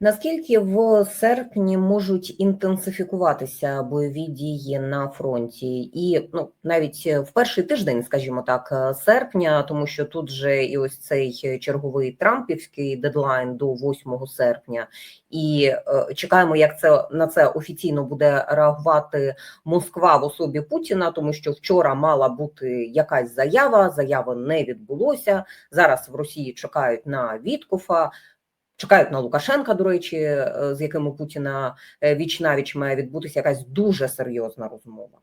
Наскільки в серпні можуть інтенсифікуватися бойові дії на фронті, і ну навіть в перший тиждень, скажімо так, серпня, тому що тут же і ось цей черговий Трампівський дедлайн до 8 серпня, і е, чекаємо, як це на це офіційно буде реагувати Москва в особі Путіна, тому що вчора мала бути якась заява. Заяви не відбулося. Зараз в Росії чекають на Віткуфа. Чекають на Лукашенка, до речі, е, з яким у Путіна віч навіч має відбутися якась дуже серйозна розмова.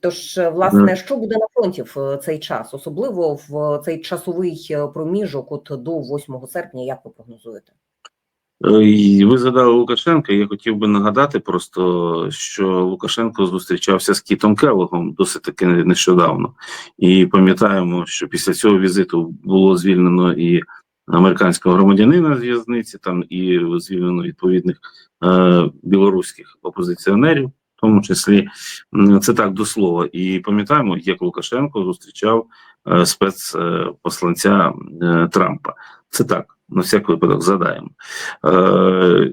Тож, е, власне, що буде на фронті в цей час, особливо в цей часовий е, проміжок, от до 8 серпня, як ви прогнозуєте? Ви згадали Лукашенка. Я хотів би нагадати просто, що Лукашенко зустрічався з Кітом Келогом досить таки нещодавно, і пам'ятаємо, що після цього візиту було звільнено і американського громадянина з в'язниці, там і звільнено відповідних е, білоруських опозиціонерів, в тому числі це так до слова. І пам'ятаємо, як Лукашенко зустрічав е, спецпосланця е, Трампа. Це так, на всяк випадок задаємо. Е,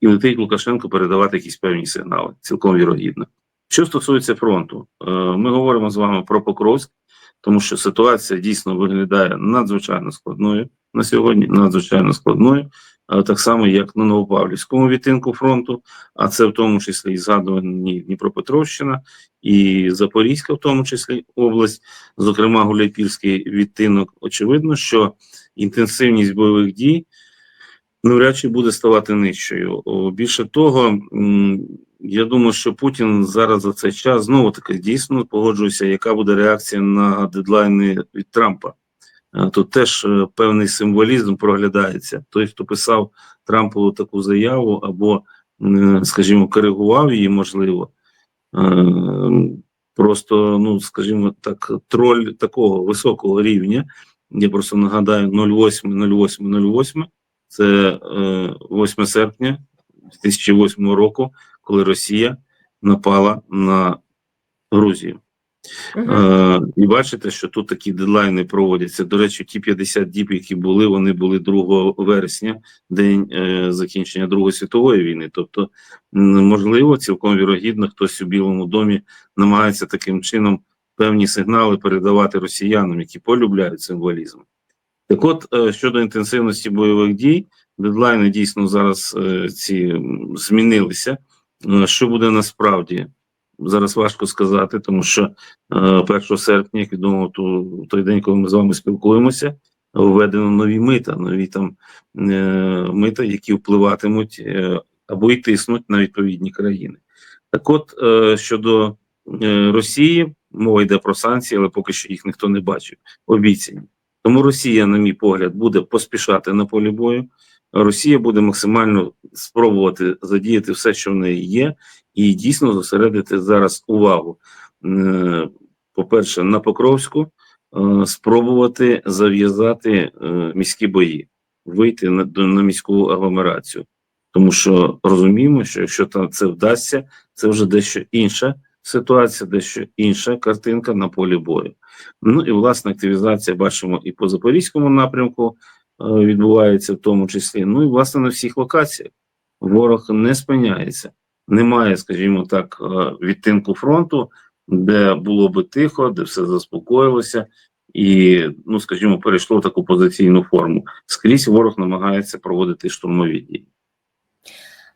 і летить Лукашенко передавати якісь певні сигнали, цілком вірогідно. Що стосується фронту, е, ми говоримо з вами про Покровськ, тому що ситуація дійсно виглядає надзвичайно складною на сьогодні, надзвичайно складною, так само, як на Новопавлівському відтинку фронту, а це в тому числі і згадувані Дніпропетровщина, і Запорізька, в тому числі область, зокрема Гуляйпільський відтинок. Очевидно, що інтенсивність бойових дій навряд чи буде ставати нижчою. Більше того, я думаю, що Путін зараз за цей час знову таки дійсно погоджується, яка буде реакція на дедлайни від Трампа. Е, тут теж е, певний символізм проглядається. Той, хто писав Трампову таку заяву, або, скажімо, коригував її, можливо, е, просто, ну, скажімо так, троль такого високого рівня. Я просто нагадаю 08, 08, 08, це 8 серпня 2008 року, коли Росія напала на Грузію. Uh -huh. е, І бачите, що тут такі дедлайни проводяться. До речі, ті 50 діб, які були, вони були 2 вересня, день е, закінчення Другої світової війни. Тобто, можливо, цілком вірогідно, хтось у Білому домі намагається таким чином певні сигнали передавати росіянам, які полюбляють символізм. Так, от е, щодо інтенсивності бойових дій, дедлайни дійсно зараз е, ці змінилися. Е, що буде насправді? Зараз важко сказати, тому що е, 1 серпня, як відомо, то той день, коли ми з вами спілкуємося, введено нові мита, нові там е, мита, які впливатимуть е, або й тиснуть на відповідні країни. Так, от е, щодо е, Росії, мова йде про санкції, але поки що їх ніхто не бачив. Обіцяні. Тому Росія, на мій погляд, буде поспішати на полі бою. Росія буде максимально спробувати задіяти все, що в неї є, і дійсно зосередити зараз увагу. Е, по-перше, на Покровську е, спробувати зав'язати е, міські бої, вийти на, міську агломерацію, тому що розуміємо, що якщо там це вдасться, це вже дещо інша ситуація, дещо інша картинка на полі бою. Ну і власне активізація бачимо і по запорізькому напрямку відбувається, в тому числі. Ну і власне на всіх локаціях ворог не спиняється немає, скажімо так, е, відтинку фронту, де було би тихо, де все заспокоїлося, і, ну скажімо, перейшло в таку позиційну форму. Скрізь ворог намагається проводити штурмові дії.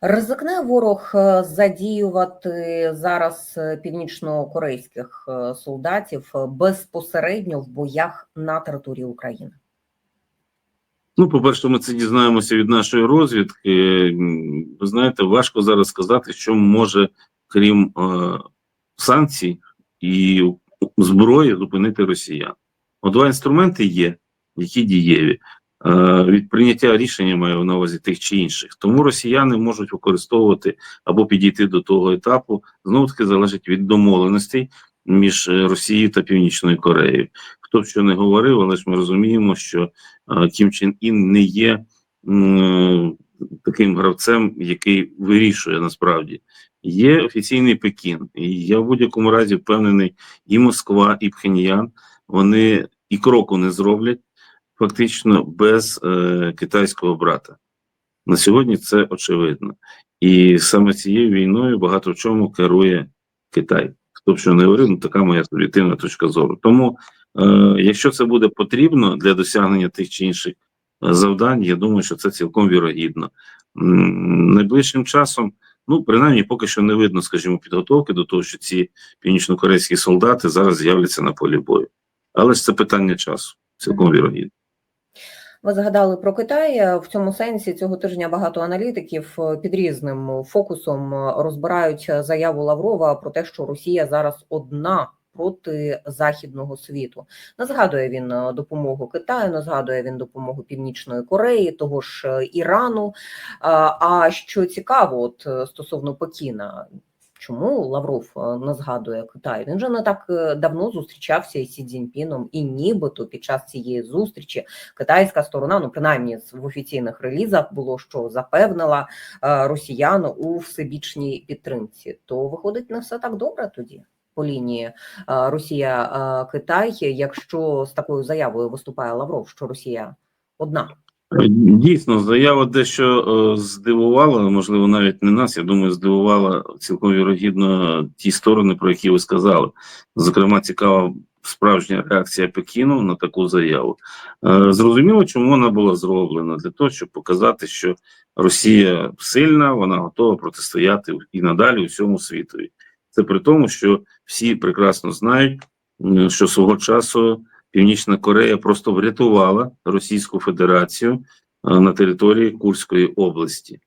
Ризикне ворог е, задіювати зараз е, північно-корейських солдатів безпосередньо в боях на території України. Ну, по-перше, ми це дізнаємося від нашої розвідки. Ви знаєте, важко зараз сказати, що може, крім е, санкцій і зброї, зупинити росіян. О, два інструменти є, які дієві. Е, від прийняття рішення маю на увазі тих чи інших. Тому росіяни можуть використовувати або підійти до того етапу, знову таки залежить від домовленостей між Росією та Північною Кореєю хто б що не говорив, але ж ми розуміємо, що е, Кім Чен Ін не є таким гравцем, який вирішує насправді. Є офіційний Пекін, і я в будь-якому разі впевнений, і Москва, і Пхеньян вони і кроку не зроблять фактично без е, китайського брата. На сьогодні це очевидно. І саме цією війною багато в чому керує Китай. Хто б що не говорив, ну така моя суб'єктивна точка зору. Тому, якщо це буде потрібно для досягнення тих чи інших е, завдань, я думаю, що це цілком вірогідно. Найближчим часом, ну принаймні, поки що не видно, скажімо, підготовки до того, що ці північнокорейські солдати зараз з'являться на полі бою. Але ж це питання часу, цілком вірогідно. Ви згадали про Китай. В цьому сенсі цього тижня багато аналітиків е, під різним фокусом е, розбирають заяву Лаврова про те, що Росія зараз одна проти західного світу. Не згадує він е, допомогу Китаю, не згадує він допомогу Північної Кореї, того ж е, Ірану. А що цікаво, от е, стосовно Пекіна. Чому Лавров не згадує Китай? Він же не так давно зустрічався із Сі Цзіньпіном, і нібито під час цієї зустрічі китайська сторона, ну принаймні в офіційних релізах було що запевнила росіян у всебічній підтримці. То виходить не все так добре тоді по лінії е, Росія-Китай, якщо з такою заявою виступає Лавров, що Росія одна. Дійсно, заява дещо е, здивувала, можливо, навіть не нас. Я думаю, здивувала цілком вірогідно ті сторони, про які ви сказали. Зокрема, цікава справжня реакція Пекіну на таку заяву. Е, Зрозуміло, чому вона була зроблена для того, щоб показати, що Росія сильна, вона готова протистояти і надалі усьому світові. Це при тому, що всі прекрасно знають, що свого часу. Північна Корея просто врятувала Російську Федерацію е, на території Курської області.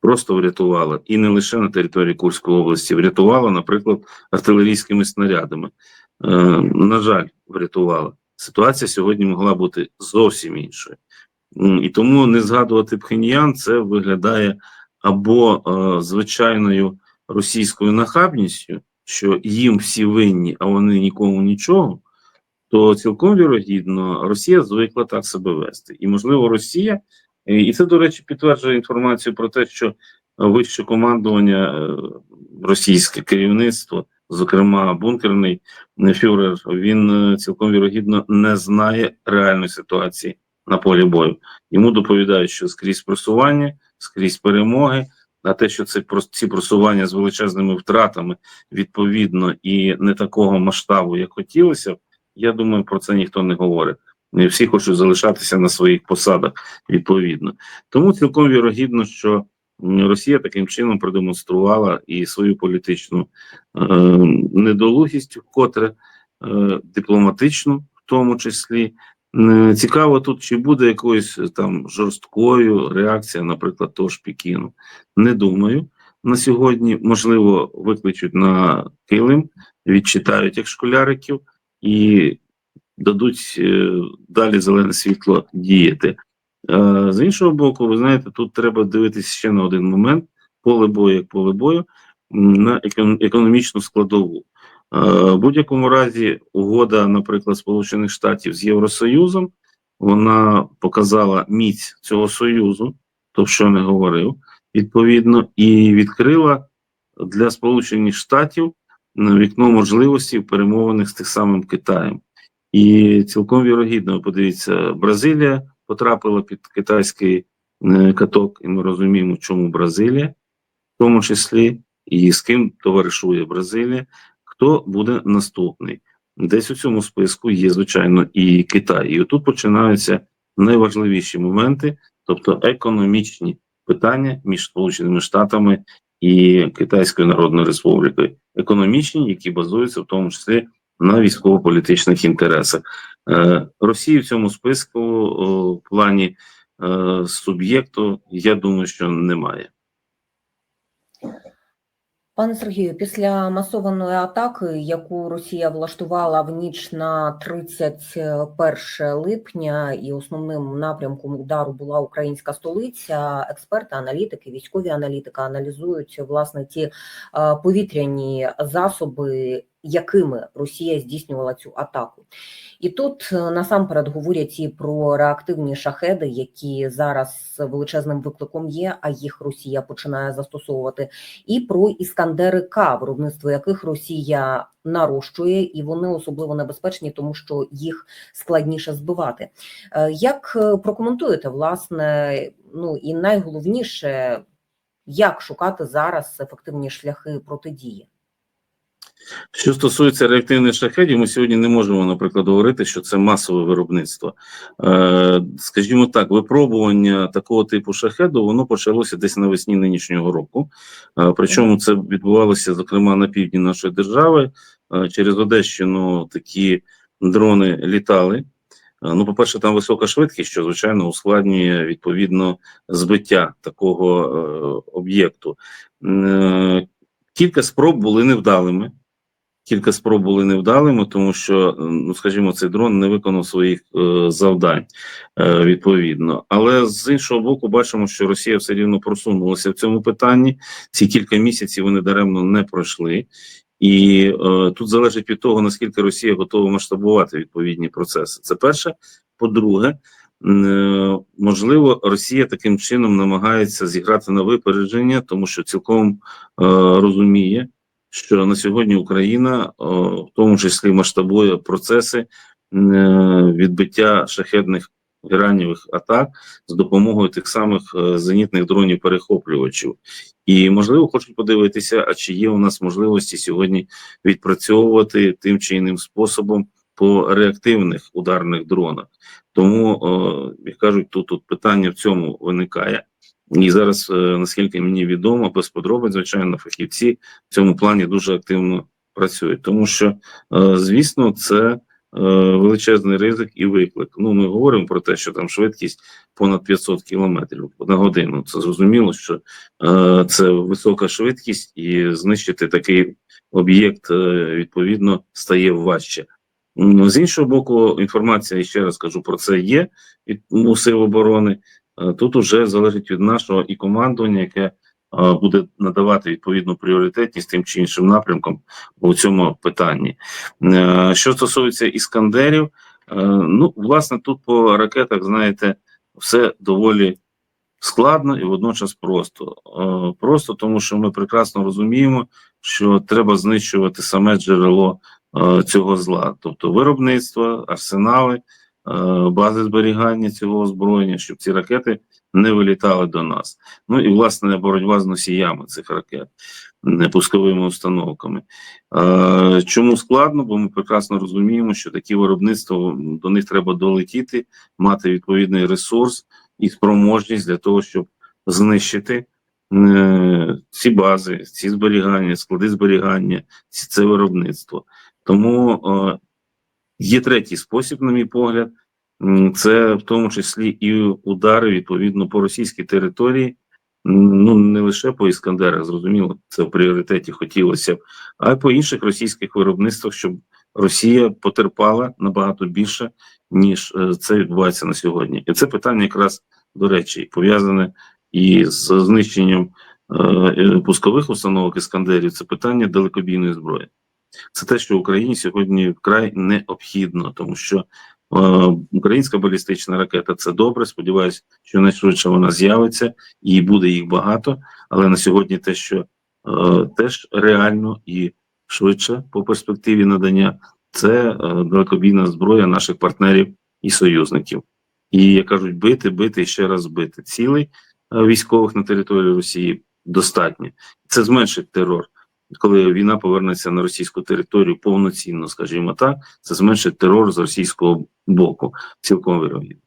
Просто врятувала. І не лише на території Курської області, врятувала, наприклад, артилерійськими снарядами. Е, на жаль, врятувала. Ситуація сьогодні могла бути зовсім іншою. І тому не згадувати Пхеньян це виглядає або е, звичайною російською нахабністю, що їм всі винні, а вони нікому нічого то цілком вірогідно Росія звикла так себе вести. І, можливо, Росія, і це, до речі, підтверджує інформацію про те, що вище командування, е, російське керівництво, зокрема бункерний е, фюрер, він е, цілком вірогідно не знає реальної ситуації на полі бою. Йому доповідають, що скрізь просування, скрізь перемоги. А те, що це ці просування з величезними втратами, відповідно, і не такого масштабу, як хотілося я думаю, про це ніхто не говорить. Всі хочуть залишатися на своїх посадах відповідно. Тому цілком вірогідно, що Росія таким чином продемонструвала і свою політичну е, недолугість, вкотре е, дипломатичну, в тому числі. Е, Цікаво тут, чи буде якоюсь е, там жорсткою реакція, наприклад, того ж Пекіну. Не думаю. На сьогодні, можливо, викличуть на килим, відчитають як школяриків і дадуть е, далі зелене світло діяти. З іншого боку, ви знаєте, тут треба дивитися ще на один момент: поле бою як поле бою на економічну складову. Е, В будь-якому разі, угода, наприклад, Сполучених Штатів з Євросоюзом, вона показала міць цього союзу, то що не говорив, відповідно, і відкрила для Сполучених Штатів вікно можливості в з тим самим Китаєм. І цілком вірогідно, подивіться, Бразилія потрапила під китайський е, каток, і ми розуміємо, чому Бразилія, в тому числі, і з ким товаришує Бразилія, хто буде наступний. Десь у цьому списку є, звичайно, і Китай. І отут починаються найважливіші моменти, тобто економічні питання між Сполученими Штатами і Китайською Народною Республікою, економічні, які базуються в тому числі на військово-політичних інтересах. Е, Росії в цьому списку в плані е, суб'єкту, я думаю, що немає. Пане Сергію, після масованої атаки, яку Росія влаштувала в ніч на 31 липня, і основним напрямком удару була українська столиця, експерти, аналітики, військові аналітики аналізують власне ті е, повітряні засоби якими Росія здійснювала цю атаку. І тут е, насамперед говорять і про реактивні шахеди, які зараз величезним викликом є, а їх Росія починає застосовувати, і про іскандери К, виробництво яких Росія нарощує, і вони особливо небезпечні, тому що їх складніше збивати. Е, Як е, прокоментуєте власне, ну і найголовніше, як шукати зараз ефективні шляхи протидії? Що стосується реактивних шахедів, ми сьогодні не можемо, наприклад, говорити, що це масове виробництво. Е, скажімо так, випробування такого типу шахеду воно почалося десь навесні нинішнього року. Е, причому це відбувалося, зокрема, на півдні нашої держави. Е, через Одещину такі дрони літали. Ну, по-перше, там висока швидкість, що звичайно ускладнює відповідно збиття такого об'єкту. Кілька спроб були невдалими. Кілька спроб були невдалими, тому що, ну скажімо, цей дрон не виконав своїх е, завдань е, відповідно. Але з іншого боку, бачимо, що Росія все рівно просунулася в цьому питанні. Ці кілька місяців вони даремно не пройшли, і е, тут залежить від того, наскільки Росія готова масштабувати відповідні процеси. Це перше. По-друге, е, можливо, Росія таким чином намагається зіграти на випередження, тому що цілком е, розуміє що на сьогодні Україна, в тому числі масштабує процеси е, відбиття шахедних іранівих атак з допомогою тих самих е, зенітних дронів перехоплювачів. І можливо, хочуть подивитися, а чи є у нас можливості сьогодні відпрацьовувати тим чи іним способом по реактивних ударних дронах. Тому, як кажуть, тут, тут питання в цьому виникає. І зараз, е, наскільки мені відомо, без подробиць, звичайно, фахівці в цьому плані дуже активно працюють, тому що, е, звісно, це е, величезний ризик і виклик. Ну, ми говоримо про те, що там швидкість понад 500 кілометрів на годину. Це зрозуміло, що це висока швидкість, і знищити такий об'єкт відповідно стає важче. Ну, З іншого боку, інформація, ще раз кажу, про це є ну, сил оборони. Е, Тут уже залежить від нашого і командування, яке е, буде надавати відповідну пріоритетність тим чи іншим напрямкам у цьому питанні. Е, Що стосується іскандерів, ну власне тут по ракетах, знаєте, все доволі складно і водночас просто. Просто тому, що ми прекрасно розуміємо, що треба знищувати саме джерело цього зла, тобто виробництво, арсенали бази зберігання цього озброєння, щоб ці ракети не вилітали до нас. Ну і власне боротьба з носіями цих ракет, пусковими установками. Е, Чому складно? Бо ми прекрасно розуміємо, що такі виробництва до них треба долетіти, мати відповідний ресурс і спроможність для того, щоб знищити. е, Ці бази, ці зберігання, склади зберігання, це виробництво. Тому е, Є третій спосіб, на мій погляд, це в тому числі і удари відповідно по російській території. Ну не лише по іскандерах, зрозуміло, це в пріоритеті хотілося б, а й по інших російських виробництвах, щоб Росія потерпала набагато більше, ніж е, це відбувається на сьогодні. І це питання якраз до речі пов'язане і з знищенням е, е, пускових установок іскандерів. Це питання далекобійної зброї. Це те, що Україні сьогодні вкрай необхідно, тому що е, українська балістична ракета це добре. Сподіваюся, що найшвидше вона з'явиться і буде їх багато. Але на сьогодні те, що е, теж реально і швидше по перспективі надання, це е, далекобійна зброя наших партнерів і союзників. І як кажуть, бити, бити і ще раз бити. Цілей е, військових на території Росії достатньо. Це зменшить терор коли війна повернеться на російську територію повноцінно, скажімо так, це зменшить терор з російського боку. Цілком вірогідно.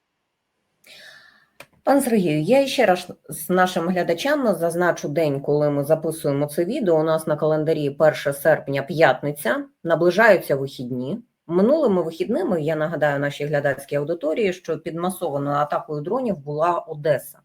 Пан Сергію, я ще раз з нашим глядачам зазначу день, коли ми записуємо це відео. У нас на календарі 1 серпня, п'ятниця, наближаються вихідні. Минулими вихідними я нагадаю нашій глядацькій аудиторії, що під масованою атакою дронів була Одеса.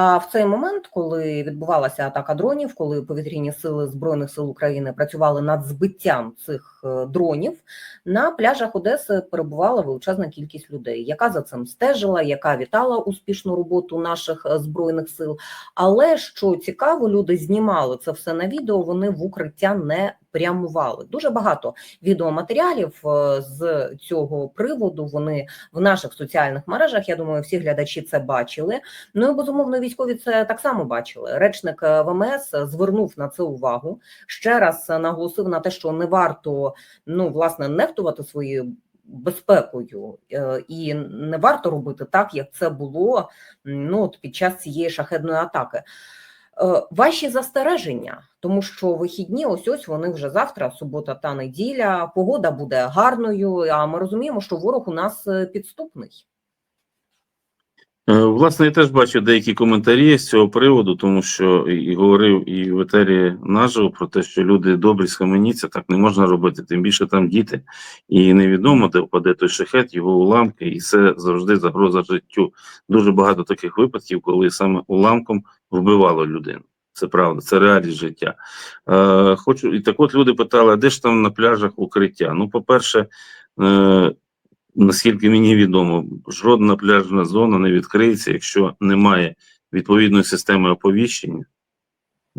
А в цей момент, коли відбувалася атака дронів, коли повітряні сили збройних сил України працювали над збиттям цих е, дронів, на пляжах Одеси перебувала величезна кількість людей, яка за цим стежила, яка вітала успішну роботу наших е, збройних сил. Але що цікаво, люди знімали це все на відео. Вони в укриття не прямували. Дуже багато відеоматеріалів е, з цього приводу. Вони в наших соціальних мережах. Я думаю, всі глядачі це бачили. Ну і безумовно, військові це так само бачили. Речник е, ВМС звернув на це увагу. Ще раз наголосив на те, що не варто ну власне нехтувати своєю безпекою, е, і не варто робити так, як це було ну от під час цієї шахедної атаки. Е, Ваші застереження, тому що вихідні, ось ось вони вже завтра, субота та неділя. Погода буде гарною. А ми розуміємо, що ворог у нас е, підступний. Е, Власне, я теж бачу деякі коментарі з цього приводу, тому що і говорив і в етері наживо про те, що люди добрі схаменіться, так не можна робити. Тим більше там діти, і невідомо, де впаде той шахет, його уламки, і це завжди загроза життю. Дуже багато таких випадків, коли саме уламком вбивало людину. Це правда, це реальність життя. Е, хочу, і так от люди питали, а де ж там на пляжах укриття? Ну, по-перше, е, наскільки мені відомо, жодна пляжна зона не відкриється, якщо немає відповідної системи оповіщення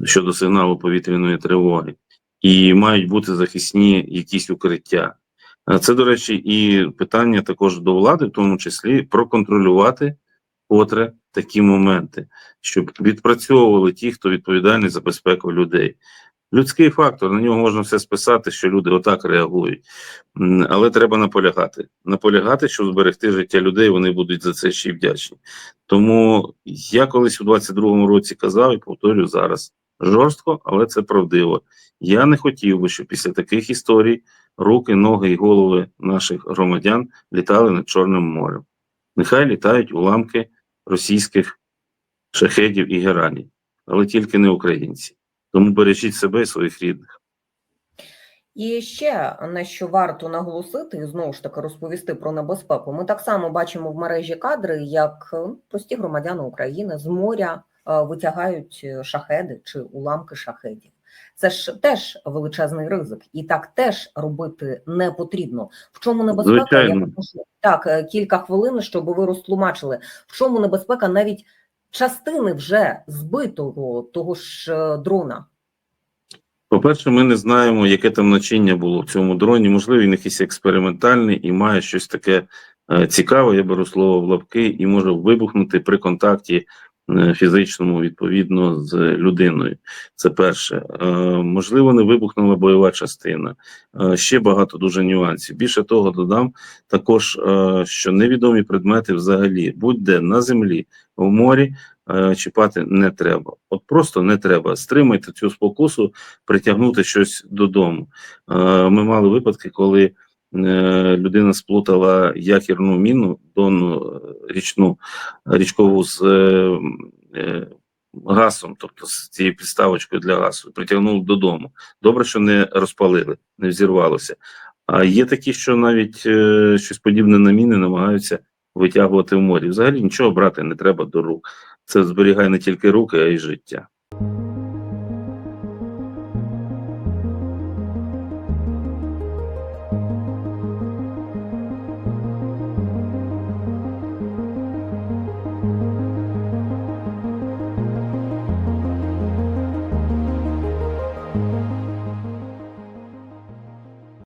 щодо сигналу повітряної тривоги, і мають бути захисні якісь укриття. Це, до речі, і питання також до влади, в тому числі проконтролювати котре такі моменти, щоб відпрацьовували ті, хто відповідальний за безпеку людей. Людський фактор, на нього можна все списати, що люди отак реагують. Але треба наполягати. Наполягати, щоб зберегти життя людей, вони будуть за це ще й вдячні. Тому я колись у 22-му році казав і повторю зараз жорстко, але це правдиво. Я не хотів би, щоб після таких історій руки, ноги і голови наших громадян літали над Чорним морем. Нехай літають уламки російських шахедів і геранів, але тільки не українці. Тому бережіть себе і своїх рідних. І ще на що варто наголосити і знову ж таки розповісти про небезпеку. Ми так само бачимо в мережі кадри, як е, прості громадяни України з моря е, витягають е, шахеди чи уламки шахедів. Це ж теж величезний ризик, і так теж робити не потрібно. В чому небезпека? Звичайно. Я прошу так кілька хвилин, щоб ви розтлумачили, в чому небезпека навіть частини вже збитого того ж е, дрона. По-перше, ми не знаємо, яке там начиння було в цьому дроні. Можливо, він якийсь експериментальний і має щось таке е, цікаве, я беру слово в лапки, і може вибухнути при контакті фізичному відповідно з людиною. Це перше. Е, можливо, не вибухнула бойова частина. Е, ще багато дуже нюансів. Більше того, додам також, е, що невідомі предмети взагалі будь-де на землі, в морі. е, Чіпати не треба, от просто не треба. Стримайте цю спокусу, притягнути щось додому. Е, Ми мали випадки, коли е, людина сплутала якірну міну, донну е, річну річкову з е, е, тобто з цією підставочкою для газу, притягнули додому. Добре, що не розпалили, не взірвалося. А є такі, що навіть е, щось подібне на міни намагаються витягувати в морі. Взагалі нічого брати не треба до рук. Це зберігає не тільки руки, а й життя.